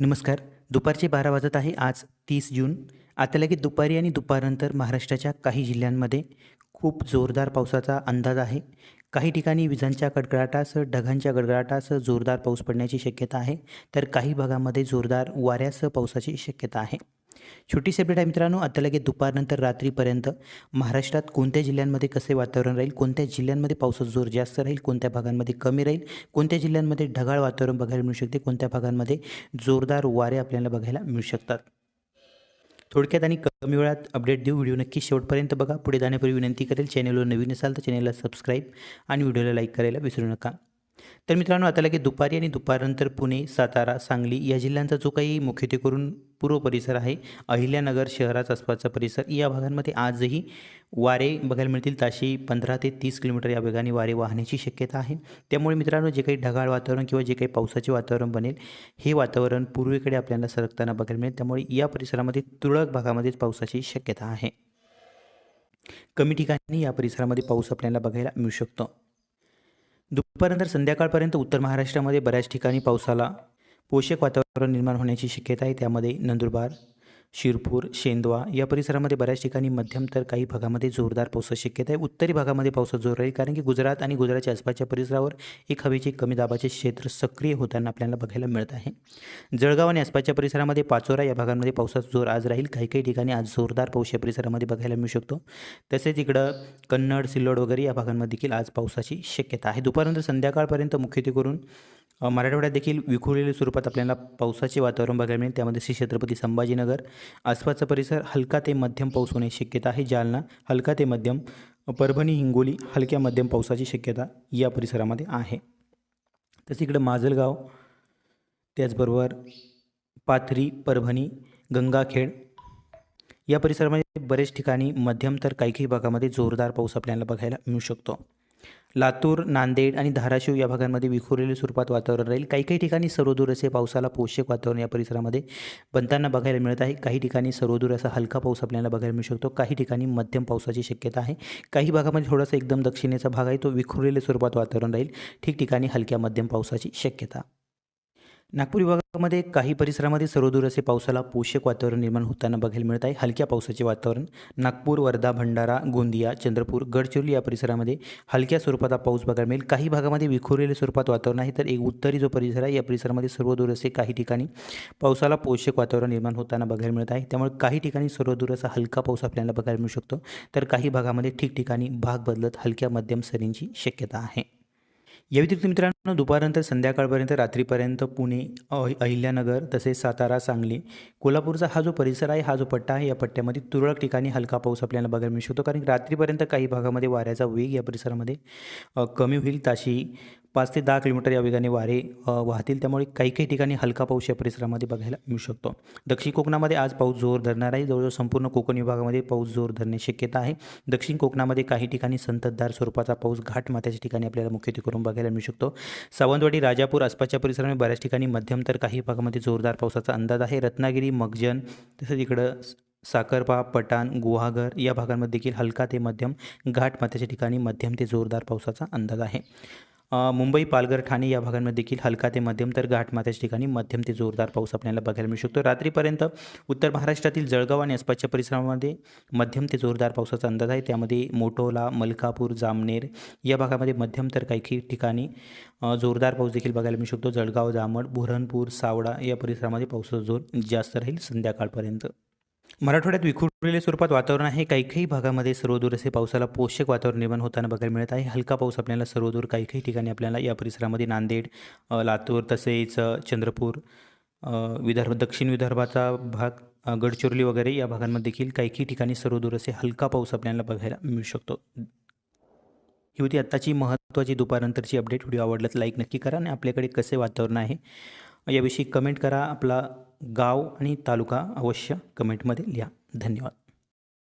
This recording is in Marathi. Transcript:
नमस्कार. दुपारचे बारा वाजत आहे. आज तीस जून. आता लगेच दुपारी आणि दुपारनंतर महाराष्ट्राच्या काही जिल्ह्यांमध्ये खूप जोरदार पावसाचा अंदाज आहे. काही ठिकाणी विजांच्या गडगडाटासह ढगांच्या गडगडाटासह जोरदार पाऊस पडण्याची शक्यता आहे. तर काही भागामध्ये जोरदार वाऱ्यासह पावसाची शक्यता आहे. छोटीशी अपडेट आहे मित्रांनो आता लगेच दुपारनंतर रात्रीपर्यंत महाराष्ट्रात कोणत्या जिल्ह्यांमध्ये कसे वातावरण राहील कोणत्या जिल्ह्यांमध्ये पावसाचा जोर जास्त राहील कोणत्या भागांमध्ये कमी राहील कोणत्या जिल्ह्यांमध्ये ढगाळ वातावरण बघायला मिळू शकते कोणत्या भागांमध्ये जोरदार वारे आपल्याला बघायला मिळू शकतात. थोडक्यात आणि कमी वेळात अपडेट देऊ व्हिडिओ नक्की शेवटपर्यंत बघा. पुढे जाण्यापूर्वी विनंती करेल चॅनलवर नवीन असाल तर चॅनलला सबस्क्राईब आणि व्हिडिओला लाईक करायला विसरू नका. तर मित्रांनो आता लगे दुपारी आणि दुपारनंतर पुणे सातारा सांगली या जिल्ह्यांचा जो काही मुख्यत्वे करून पूर्व परिसर आहे अहिल्यानगर शहराचा आसपासचा परिसर या भागांमध्ये आजही वारे बघायला मिळतील. ताशी पंधरा ते तीस किलोमीटर या वेगाने वारे वाहण्याची शक्यता आहे. त्यामुळे मित्रांनो जे काही ढगाळ वातावरण किंवा जे काही पावसाचे वातावरण बनेल हे वातावरण पूर्वेकडे आपल्याला सरकताना बघायला मिळेल. त्यामुळे या परिसरामध्ये तुरळक भागामध्येच पावसाची शक्यता आहे. कमी ठिकाणी या परिसरामध्ये पाऊस आपल्याला बघायला मिळू शकतो. दुपारनंतर संध्याकाळपर्यंत उत्तर महाराष्ट्रामध्ये बऱ्याच ठिकाणी पावसाला पोषक वातावरण निर्माण होण्याची शक्यता आहे. त्यामध्ये नंदुरबार शिरपूर शेंदवा या परिसरामध्ये बऱ्याच ठिकाणी मध्यम तर काही भागामध्ये जोरदार पावसाची शक्यता आहे. उत्तरी भागामध्ये पावसात जोर राहील कारण की गुजरात आणि गुजरातच्या आसपासच्या परिसरावर एक हवेचे कमी दाबाचे क्षेत्र सक्रिय होताना आपल्याला बघायला मिळत आहे. जळगाव आणि आसपासच्या परिसरामध्ये पाचोरा या भागांमध्ये पावसाचा जोर आज राहील. काही काही ठिकाणी आज जोरदार पाऊस या परिसरामध्ये बघायला मिळू शकतो. तसेच इकडं कन्नड सिल्लोड वगैरे या भागांमध्ये देखील आज पावसाची शक्यता आहे. दुपारनंतर संध्याकाळपर्यंत मुख्यत्वे करून मराठवाड्यात देखील विखुरलेल्या स्वरूपात आपल्याला पावसाचे वातावरण बघायला मिळेल. त्यामध्ये श्री छत्रपती संभाजीनगर आसपासचा परिसर हलका ते मध्यम पाऊस होण्याची शक्यता आहे. जालना हलका ते मध्यम परभणी हिंगोली हलक्या मध्यम पावसाची शक्यता या परिसरामध्ये आहे. तसं इकडं माजलगाव त्याचबरोबर पाथरी परभणी गंगाखेड या परिसरामध्ये बरेच ठिकाणी मध्यम तर काही काही भागामध्ये जोरदार पाऊस आपल्याला बघायला मिळू शकतो. लातूर नांदेड आणि धाराशिव या भागांमध्ये विखुरलेल्या स्वरूपात वातावरण राहील. काही काही ठिकाणी सर्वदूर असे पावसाला पोषक वातावरण या परिसरामध्ये बनताना बघायला मिळत आहे. काही ठिकाणी सर्वदूर असा हलका पाऊस आपल्याला बघायला मिळू शकतो. काही ठिकाणी मध्यम पावसाची शक्यता आहे. काही भागामध्ये थोडासा एकदम दक्षिणेचा भाग आहे. तो विखुरलेल्या स्वरूपात वातावरण राहील. ठिकठिकाणी हलक्या मध्यम पावसाची शक्यता. नागपूर विभागामध्ये काही परिसरामध्ये सर्वदूर असे पावसाला पोषक वातावरण निर्माण होताना बघायला मिळत आहे. हलक्या पावसाचे वातावरण नागपूर वर्धा भंडारा गोंदिया चंद्रपूर गडचिरोली या परिसरामध्ये हलक्या स्वरूपाचा पाऊस बघायला मिळेल. काही भागामध्ये विखुरलेल्या स्वरूपात वातावरण आहे तर एक उत्तरी जो परिसर आहे या परिसरामध्ये सर्वदूर असे काही ठिकाणी पावसाला पोषक वातावरण निर्माण होताना बघायला मिळत आहे. त्यामुळे काही ठिकाणी सर्वदूर असा हलका पाऊस आपल्याला बघायला मिळू शकतो. तर काही भागामध्ये ठिकठिकाणी भाग बदलत हलक्या मध्यम सरींची शक्यता आहे. या व्यतिरिक्त मित्रांनो दुपारनंतर संध्याकाळपर्यंत रात्रीपर्यंत पुणे अहिल्यानगर तसेच सातारा सांगली कोल्हापूरचा हा जो परिसर आहे हा जो पट्टा आहे या पट्ट्यामध्ये तुरळक ठिकाणी हलका पाऊस आपल्याला बघायला मिळू शकतो. कारण रात्रीपर्यंत काही भागामध्ये वाऱ्याचा वेग या परिसरामध्ये कमी होईल. ताशी पाच ते दहा किलोमीटर या वेगाने वारे वाहतील. त्यामुळे काही काही ठिकाणी हलका पाऊस या परिसरामध्ये बघायला मिळू शकतो. दक्षिण कोकणामध्ये आज पाऊस जोर धरणार आहे. जवळजवळ संपूर्ण कोकण विभागामध्ये पाऊस जोर धरण्याची शक्यता आहे. दक्षिण कोकणामध्ये काही ठिकाणी संततधार स्वरूपाचा पाऊस घाट माथ्याच्या ठिकाणी आपल्याला मुख्यत्वे करून बघायला मिळू शकतो. सावंतवाडी राजापूर आसपासच्या परिसरामध्ये बऱ्याच ठिकाणी मध्यम तर काही भागामध्ये जोरदार पावसाचा अंदाज आहे. रत्नागिरी मगजन तसंच इकडं साखरपा पटाण गुहागर या भागांमध्ये देखील हलका ते मध्यम घाट माथ्याच्या ठिकाणी मध्यम ते जोरदार पावसाचा अंदाज आहे. मुंबई पालघर ठाणे या भागांमध्ये देखील हलका ते मध्यम तर घाटमाथ्याच्या ठिकाणी मध्यम ते जोरदार पाऊस आपल्याला बघायला मिळू शकतो. रात्रीपर्यंत उत्तर महाराष्ट्रातील जळगाव आणि आसपासच्या परिसरामध्ये मध्यम ते जोरदार पावसाचा अंदाज आहे. त्यामध्ये मोटोला मलकापूर जामनेर या भागामध्ये मध्यम तर काही काही ठिकाणी जोरदार पाऊस देखील बघायला मिळू शकतो. जळगाव जामड बुऱ्हाणपूर सावडा या परिसरामध्ये पावसाचा जोर जास्त राहील संध्याकाळपर्यंत. मराठवाड्यात विखुरलेल्या स्वरूपात वातावरण आहे. काही काही भागामध्ये सर्वदूर असे पावसाला पोषक वातावरण निर्माण होताना बघायला मिळत आहे. हलका पाऊस आपल्याला सर्वदूर काही काही ठिकाणी आपल्याला या परिसरामध्ये नांदेड लातूर तसेच चंद्रपूर विदर्भ दक्षिण विदर्भाचा भाग गडचिरोली वगैरे या भागांमध्ये देखील काही काही ठिकाणी सर्वदूर असे हलका पाऊस आपल्याला बघायला मिळू शकतो. ही होती आत्ताची महत्त्वाची दुपारनंतरची अपडेट व्हिडिओ आवडल्यास तर लाईक नक्की करा आणि आपल्याकडे कसे वातावरण आहे याविषयी कमेंट करा. आपला गाव आणि तालुका अवश्य कमेंटमध्ये लिहा. धन्यवाद.